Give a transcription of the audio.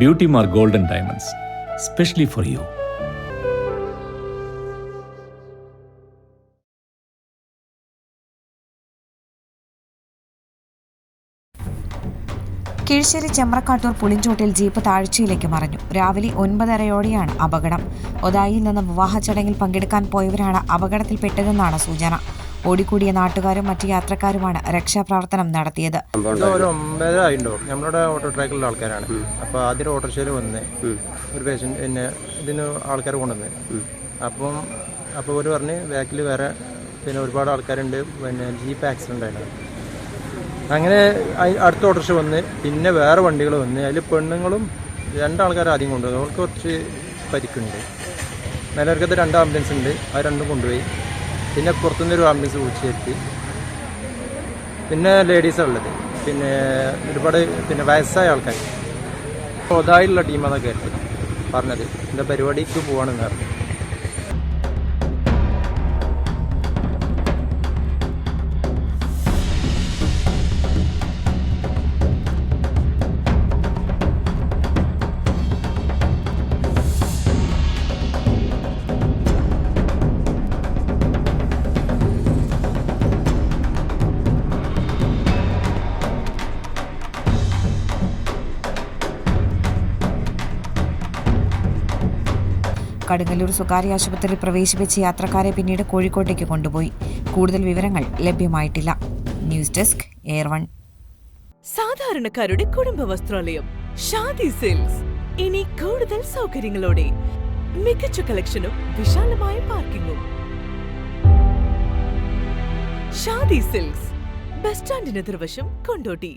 Beauty Mar golden diamonds specially for you Kizhissery Chemrakkattur പുളിഞ്ചോട്ടിൽ jeep താഴ്ചയിലേക്ക് മറിഞ്ഞു. രാവിലെ ഒൻപതരയോടെയാണ് അപകടം. ഒതായിൽ നിന്ന് വിവാഹ ചടങ്ങിൽ പങ്കെടുക്കാൻ പോയവരാണ് അപകടത്തിൽപ്പെട്ടതെന്നാണ് സൂചന. ഓടിക്കൂടിയ നാട്ടുകാരും മറ്റു യാത്രക്കാരുമാണ് രക്ഷാപ്രവർത്തനം നടത്തിയത്. ഒരു ഒമ്പതര ആയിട്ടുണ്ടാവും നമ്മളുടെ ഓട്ടോ ട്രാക്കിലുള്ള ആൾക്കാരാണ്. അപ്പോൾ ആദ്യം ഓട്ടോറിക്ഷയിൽ വന്ന് ഒരു പേഷ്യന്റ് പിന്നെ ഇതിന് ആൾക്കാർ കൊണ്ടുവന്ന്. അപ്പം അപ്പോൾ ഒരു പറഞ്ഞ് ബാക്കിൽ വേറെ പിന്നെ ഒരുപാട് ആൾക്കാരുണ്ട്. പിന്നെ ജീപ്പ് ആക്സിഡന്റ് ആയിട്ട് അങ്ങനെ അടുത്ത ഓട്ടോറിക്ഷ വന്ന് പിന്നെ വേറെ വണ്ടികൾ വന്ന് അതിൽ പെണ്ണുങ്ങളും രണ്ടാൾക്കാർ ആദ്യം കൊണ്ടുവന്നു. അവർക്ക് കുറച്ച് പരിക്കുണ്ട്. നിലവർക്കത്ത് രണ്ട് ആംബുലൻസ് ഉണ്ട്. അത് രണ്ടും കൊണ്ടുപോയി. പിന്നെ പുറത്തുനിന്ന് ഒരു ആംബുലൻസ് വിളിച്ചു വരുത്തി പിന്നെ ലേഡീസാണ് ഉള്ളത്. പിന്നെ ഒരുപാട് പിന്നെ വയസ്സായ ആൾക്കാർ ഒതായുള്ള ടീം അതൊക്കെ പറഞ്ഞത്. എന്റെ പരിപാടിക്ക് പോവാണെന്ന് പറഞ്ഞു. കടുങ്ങല്ലൂർ സ്വകാര്യ ആശുപത്രിയിൽ പ്രവേശിപ്പിച്ച യാത്രക്കാരെ പിന്നീട് കോഴിക്കോട്ടേക്ക് കൊണ്ടുപോയി. കൂടുതൽ വിവരങ്ങൾ ലഭ്യമായിട്ടില്ല. ന്യൂസ് ഡെസ്ക് എയർ വൺ സാധാരണക്കാരുടെ കുടുംബ വസ്ത്രാലയം ഷാദി സിൽക്സ്. ഇനി കൂടുതൽ സൗകര്യങ്ങളോടെ മികച്ച കളക്ഷനും വിശാലമായ പാർക്കിങ്ങും. ഷാദി സിൽക്സ് ബസ് സ്റ്റാൻഡിന് എതിർവശം കൊണ്ടോട്ടി.